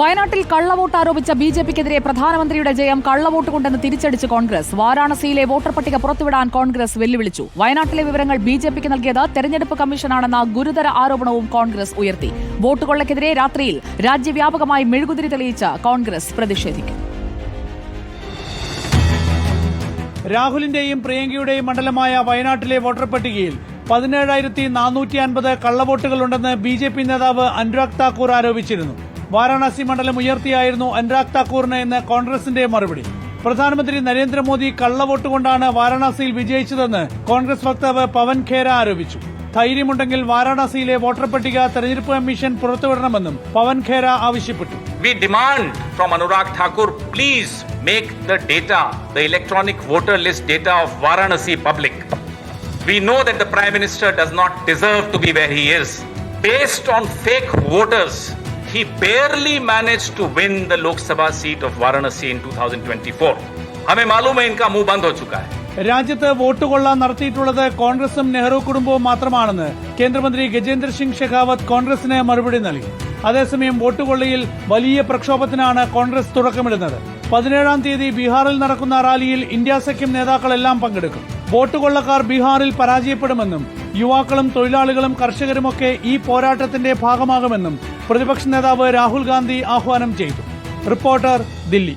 വയനാട്ടിൽ കള്ളവോട്ട് ആരോപിച്ച B J പിക്കെതിരെ പ്രധാനമന്ത്രിയുടെ ജയം കള്ളവോട്ട് കൊണ്ടെന്ന് തിരിച്ചടിച്ച് കോൺഗ്രസ്. വാരാണസിയിലെ വോട്ടർ പട്ടിക പുറത്തുവിടാൻ കോൺഗ്രസ് വെല്ലുവിളിച്ചു. വയനാട്ടിലെ വിവരങ്ങൾ ബി ജെ പിക്ക് നൽകിയത് തെരഞ്ഞെടുപ്പ് കമ്മീഷനാണെന്ന ഗുരുതര ആരോപണവും കോൺഗ്രസ് ഉയർത്തി. വോട്ട് കൊള്ളക്കെതിരെ രാത്രിയിൽ രാജ്യവ്യാപകമായി മെഴുകുതിരി തെളിയിച്ച കോൺഗ്രസ് പ്രതിഷേധിക്കും. രാഹുലിന്റെയും പ്രിയങ്കയുടെയും മണ്ഡലമായ വയനാട്ടിലെ വോട്ടർ പട്ടികയിൽ പതിനേഴായിരത്തി നാനൂറ്റി അൻപത് കള്ളവോട്ടുകളുണ്ടെന്ന് ബി ജെ പി നേതാവ് അനുരാഗ് താക്കൂർ ആരോപിച്ചിരുന്നു. വാരാണസി മണ്ഡലം ഉയർത്തിയായിരുന്നു അനുരാഗ് താക്കൂറിന് എന്ന് കോൺഗ്രസിന്റെ മറുപടി. പ്രധാനമന്ത്രി നരേന്ദ്രമോദി കള്ളവോട്ട് കൊണ്ടാണ് വാരാണസിയിൽ വിജയിച്ചതെന്ന് കോൺഗ്രസ് വക്താവ് പവൻ ഖേര ആരോപിച്ചു. ധൈര്യമുണ്ടെങ്കിൽ വാരാണസിയിലെ വോട്ടർ പട്ടിക തെരഞ്ഞെടുപ്പ് കമ്മീഷൻ പുറത്തുവിടണമെന്നും പവൻ ഖേര ആവശ്യപ്പെട്ടു. We demand from Anurag Thakur please make the data the electronic voter list data of Varanasi public we know that the prime minister does not deserve to be where he is based on fake voters, he barely managed to win the Lok Sabha seat of Varanasi in 2024. हमें मालूम है इनका मुंह बंद हो चुका है രാജ്യത്ത് വോട്ട് കൊള്ളാൻ നടത്തിയിട്ടുള്ളത് കോൺഗ്രസും നെഹ്റു കുടുംബവും മാത്രമാണെന്ന് കേന്ദ്രമന്ത്രി ഗജേന്ദ്ര സിംഗ് ഷെഖാവത്ത് കോൺഗ്രസിന് മറുപടി നൽകി അതേസമയം വോട്ട് കൊള്ളയിൽ വലിയ പ്രക്ഷോഭത്തിനാണ് കോൺഗ്രസ് തുടക്കമിടുന്നത് പതിനേഴാം തീയതി ബീഹാറിൽ നടക്കുന്ന റാലിയിൽ ഇന്ത്യ സഖ്യം നേതാക്കളെല്ലാം പങ്കെടുക്കും. വോട്ട് കൊള്ളക്കാർ ബീഹാറിൽ പരാജയപ്പെടുമെന്നും യുവാക്കളും തൊഴിലാളികളും കർഷകരുമൊക്കെ ഈ പോരാട്ടത്തിന്റെ ഭാഗമാകുമെന്നും പ്രതിപക്ഷ നേതാവ് രാഹുൽ ഗാന്ധി ആഹ്വാനം ചെയ്തു. റിപ്പോർട്ടർ ദില്ലി.